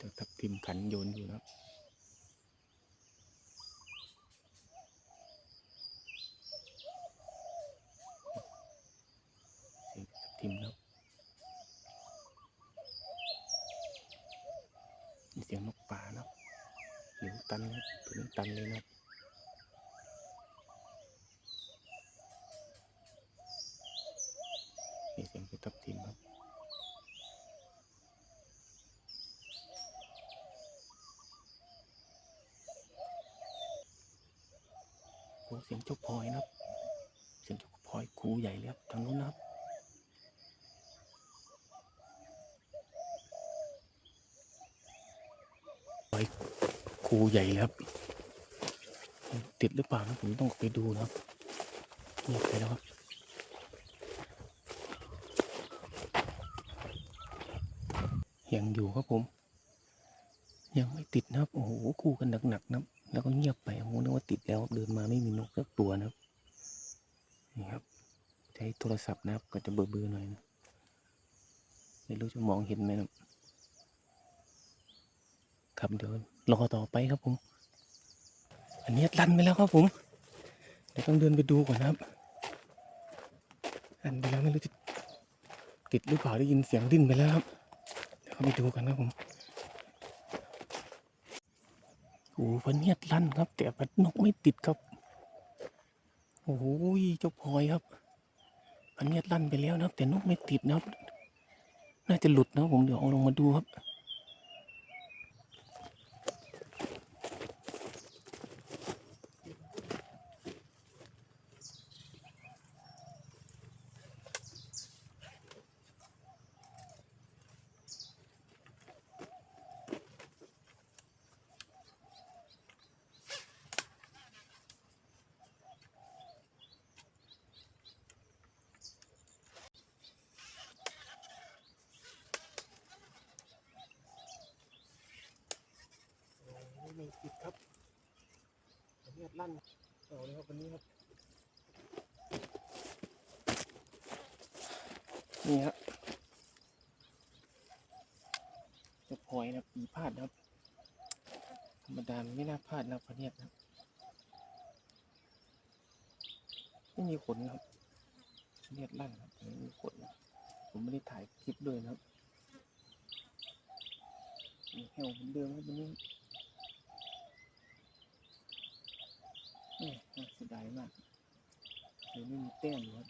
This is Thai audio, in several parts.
จะทับทิมขันโยนอยู่นะทับทิมนะครับมีเสียงนกป่านะครับเสียงตันนะครับตัวนี้ตันเลยนะครับมีเสียงเจ้าทับทิมครับ โอ้ เสียงเจ้าพลอยนะครับ เสียงเจ้าพลอยครูใหญ่เลยครับทางนู้นนะครับพลอยครูใหญ่เลยครับ ติดหรือเปล่านะผมต้องไปดูนะครับเงียบไปแล้วครับยังอยู่ครับผม ยังไม่ติดนะครับ โอ้โหคู่กันหนักๆนะครับ แล้วก็เงียบไปโอ้โหนึกว่าติดแล้วเดินมาไม่มีนกสักตัวนะครับนี่ครับ ใช้โทรศัพท์นะครับ ก็จะเบลอๆหน่อยนะไม่รู้จะมองเห็นไหมนะครับครับเดี๋ยวรอต่อไปครับผม อันนี้ลันไปแล้วครับผมเดี๋ยวต้องเดินไปดูก่อนนะครับ อันไปแล้วไม่รู้จะติดหรือเปล่าได้ยินเสียงดิ้นไปแล้วครับเดี๋ยวไปดูกันนะครับผม โอ้โห พะเนียดลั่นครับ แต่ว่านกไม่ติดครับ โอ้โหเจ้าพลอยครับพะเนียดลั่นไปแล้วนะครับ แต่นกไม่ติดนะครับ น่าจะหลุดนะผมเดี๋ยวเอาลงมาดูครับ ไม่ติดครับพะเนียดลั่นเอาเลยครับวันนี้ครับ นี่ครับจะพลอยนะปีพลาดนะครับ ธรรมดามไม่น่าพลาดนะครับพะเนียดนะครับไม่มีขนนะครับพะเนียดลั่นครับไม่มีขนผมไม่ได้ถ่ายคลิปด้วยนะครับมีแหวเหมือนเดิมครับวันนี้ แม่น่าเสียมากเลยไม่มีแต้มครับ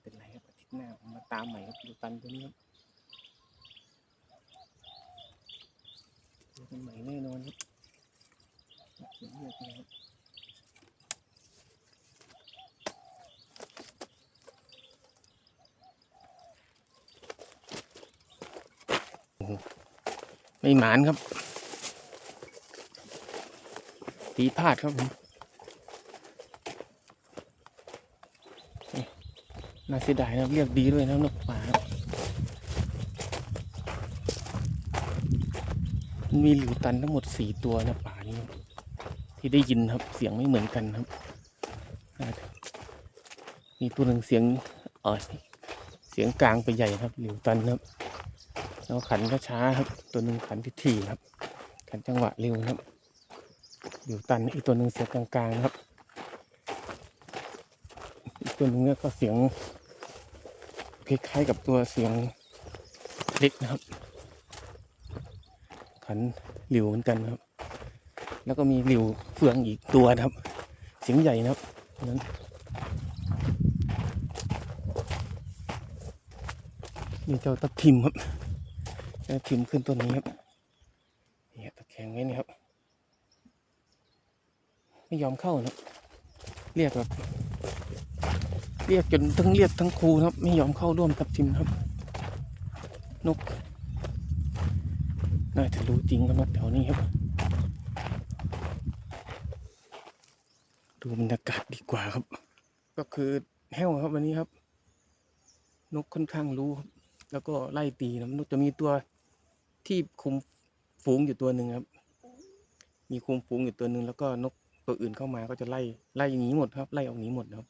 เป็นไรครับอาทิตย์หน้าผมมาตามใหม่ครับดูตันตัวนี้ครับดูกันใหม่แน่นอนครับเสียงเรียครับโอ้โหไม่หมานครับ ตีพลาดครับผมน่าเสียดายนะเรียกดีด้วยนะนกป่ามีหลิวตันทั้งหมดสี่ตัวนะป่านี้ ที่ได้ยินครับเสียงไม่เหมือนกันครับ มีตัวหนึ่งเสียงเออเสียงกลางไปใหญ่ครับหลิวตันครับแล้วขันก็ช้าครับ ตัวหนึ่งขันที่ถี่ครับ ขันจังหวะเร็วครับ อยู่ตันอีกตัวหนึ่งเสียงกลางๆนะครับ อีกตัวหนึ่งเนี่ยก็เสียงคล้ายๆกับตัวเสียงเล็กนะครับ ขันหลิวเหมือนกันครับ แล้วก็มีหลิวเฟืองอีกตัวนะครับ เสียงใหญ่นะครับนั้นนี่เจ้าตะพิมครับ เจ้าพิมขึ้นต้นนี้ครับเนี่ยตะแคงไว้นี่ครับ ไม่ยอมเข้านะเรียกแบบเรียกจนทั้งเรียกทั้งครูครับ ไม่ยอมเข้าร่วมกับทีมครับ นก น่าจะรู้จริงครับนกแถวนี้ครับ ดูบรรยากาศดีกว่าครับ ก็คือแห้วครับวันนี้ครับ นกค่อนข้างรู้ครับ แล้วก็ไล่ตีนะนกจะมีตัวที่คุมฝูงอยู่ตัวหนึ่งครับ มีคุมฝูงอยู่ตัวหนึ่งแล้วก็นก ตัวอื่นเข้ามาก็จะไล่ไล่หนีหมดครับ ไล่ออกหนีหมดนะครับ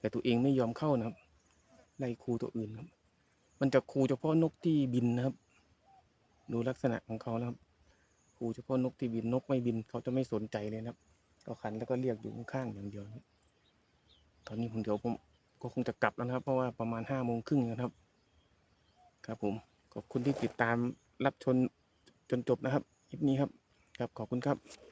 แต่ตัวเองไม่ยอมเข้านะครับ ไล่ครูตัวอื่นครับ มันจะคูเฉพาะนกที่บินนะครับ ดูลักษณะของเขานะครับคูเฉพาะนกที่บินนกไม่บินเขาจะไม่สนใจเลยนะครับก็ขันแล้วก็เรียกอยู่ข้างๆอย่างเดียวนะตอนนี้ผมเดี๋ยวผมก็คงจะกลับแล้วนะครับ เพราะว่าประมาณห้าโมงครึ่งนะครับ ครับผมขอบคุณที่ติดตามรับชมจนจบนะครับคลิปนี้ครับ ครับขอบคุณครับ